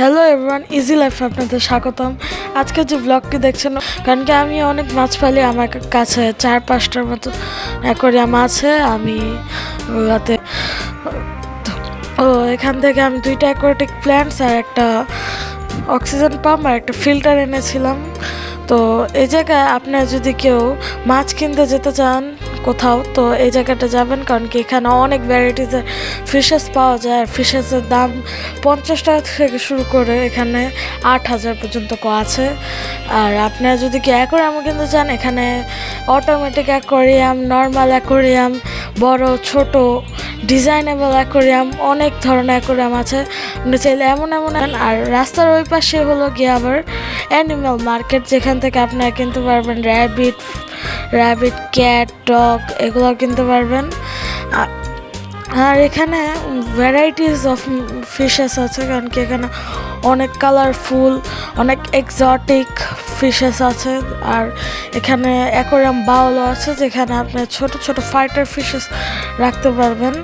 Hello everyone easy লাইফে আপনাদের স্বাগতম। আজকে যে ব্লগটি দেখছেন, কারণ কি আমি অনেক মাছ পালি, আমার কাছে চার পাঁচটার মতো অ্যাকোরিয়াম আছে, আমি ওতে ও এখান থেকে আমি দুইটা অ্যাকোয়াটিক প্ল্যান্টস আর একটা অক্সিজেন পাম্প আর একটা ফিল্টার এনেছিলাম। তো এই জায়গায় আপনার যদি কেউ মাছ কিনতে যেতে চান কোথাও, তো এই জায়গাটা যাবেন কারণ কি এখানে অনেক ভ্যারাইটিসের ফিশেস পাওয়া যায়। আর ফিশেসের দাম পঞ্চাশ টাকা থেকে শুরু করে এখানে আট হাজার পর্যন্ত আছে। আর আপনারা যদি কি অ্যাকোরিয়ামও কিনতে চান, এখানে অটোমেটিক অ্যাকোরিয়াম নর্মাল অ্যাকোরিয়াম বড়, ছোট ডিজাইনেবল অ্যাকোরিয়াম অনেক ধরনের অ্যাকোরিয়াম আছে। চাইলে এমন এমন আর রাস্তার ওই পাশে হলো গিয়ে আবার অ্যানিম্যাল মার্কেট যেখান থেকে আপনারা কিনতে পারবেন র্যাবিট র্যাবিট ক্যাট ডগ এগুলো কিনতে পারবেন। আর এখানে ভ্যারাইটিস অফ ফিশেস আছে, কারণ কি এখানে অনেক কালারফুল অনেক এক্সটিক ফিশেস আছে। আর এখানে অ্যাকোরিয়াম বাউলও আছে, যেখানে আপনি ছোট ছোট ফাইটার ফিশেস রাখতে পারবেন।